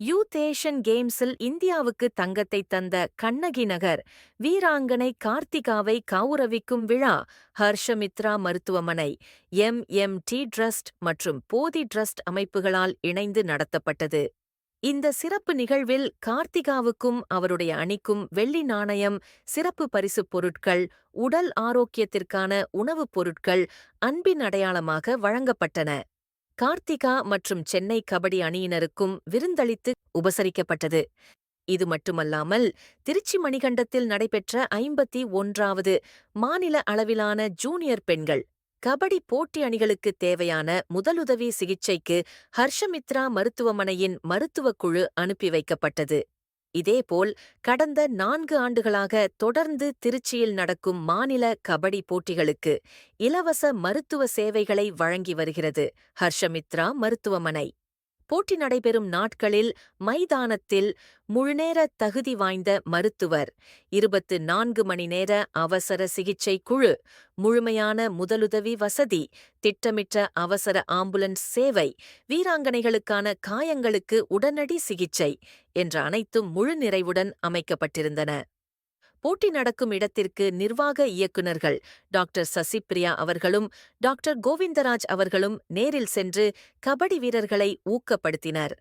Youth Asian கேம்ஸில் இந்தியாவுக்கு தங்கத்தை தந்த கண்ணகி நகர் வீராங்கனை கார்த்திகாவை கௌரவிக்கும் விழா ஹர்ஷமித்ரா மருத்துவமனை எம் எம் டி ட்ரஸ்ட் மற்றும் போதி ட்ரஸ்ட் அமைப்புகளால் இணைந்து நடத்தப்பட்டது. இந்த சிறப்பு நிகழ்வில் கார்த்திகாவுக்கும் அவருடைய அணிக்கும் வெள்ளி நாணயம் சிறப்பு பரிசுப் பொருட்கள் உடல் ஆரோக்கியத்திற்கான உணவுப் பொருட்கள் அன்பின் அடையாளமாக வழங்கப்பட்டன. கார்த்திகா மற்றும் சென்னை கபடி அணியினருக்கும் விருந்தளித்து உபசரிக்கப்பட்டது. இது மட்டுமல்லாமல் திருச்சி மணிகண்டத்தில் நடைபெற்ற ஐம்பத்தி ஒன்றாவது மாநில அளவிலான ஜூனியர் பெண்கள் கபடி போட்டி அணிகளுக்கு தேவையான முதலுதவி சிகிச்சைக்கு ஹர்ஷமித்ரா மருத்துவமனையின் மருத்துவக் குழு அனுப்பி வைக்கப்பட்டது. இதேபோல் கடந்த நான்கு ஆண்டுகளாக தொடர்ந்து திருச்சியில் நடக்கும் மாநில கபடி போட்டிகளுக்கு இலவச மருத்துவ சேவைகளை வழங்கி வருகிறது ஹர்ஷமித்ரா மருத்துவமனை. போட்டி நடைபெறும் நாட்களில் மைதானத்தில் முழுநேர தகுதி வாய்ந்த மருத்துவர் இருபத்து நான்கு மணி நேர அவசர சிகிச்சை குழு முழுமையான முதலுதவி வசதி திட்டமிட்ட அவசர ஆம்புலன்ஸ் சேவை வீராங்கனைகளுக்கான காயங்களுக்கு உடனடி சிகிச்சை என்ற அனைத்தும் முழு நிறைவுடன் அமைக்கப்பட்டிருந்தன. போட்டி நடக்கும் இடத்திற்கு நிர்வாக இயக்குநர்கள் டாக்டர் சசிப்ரியா அவர்களும் டாக்டர் கோவிந்தராஜ் அவர்களும் நேரில் சென்று கபடி வீரர்களை ஊக்கப்படுத்தினர்.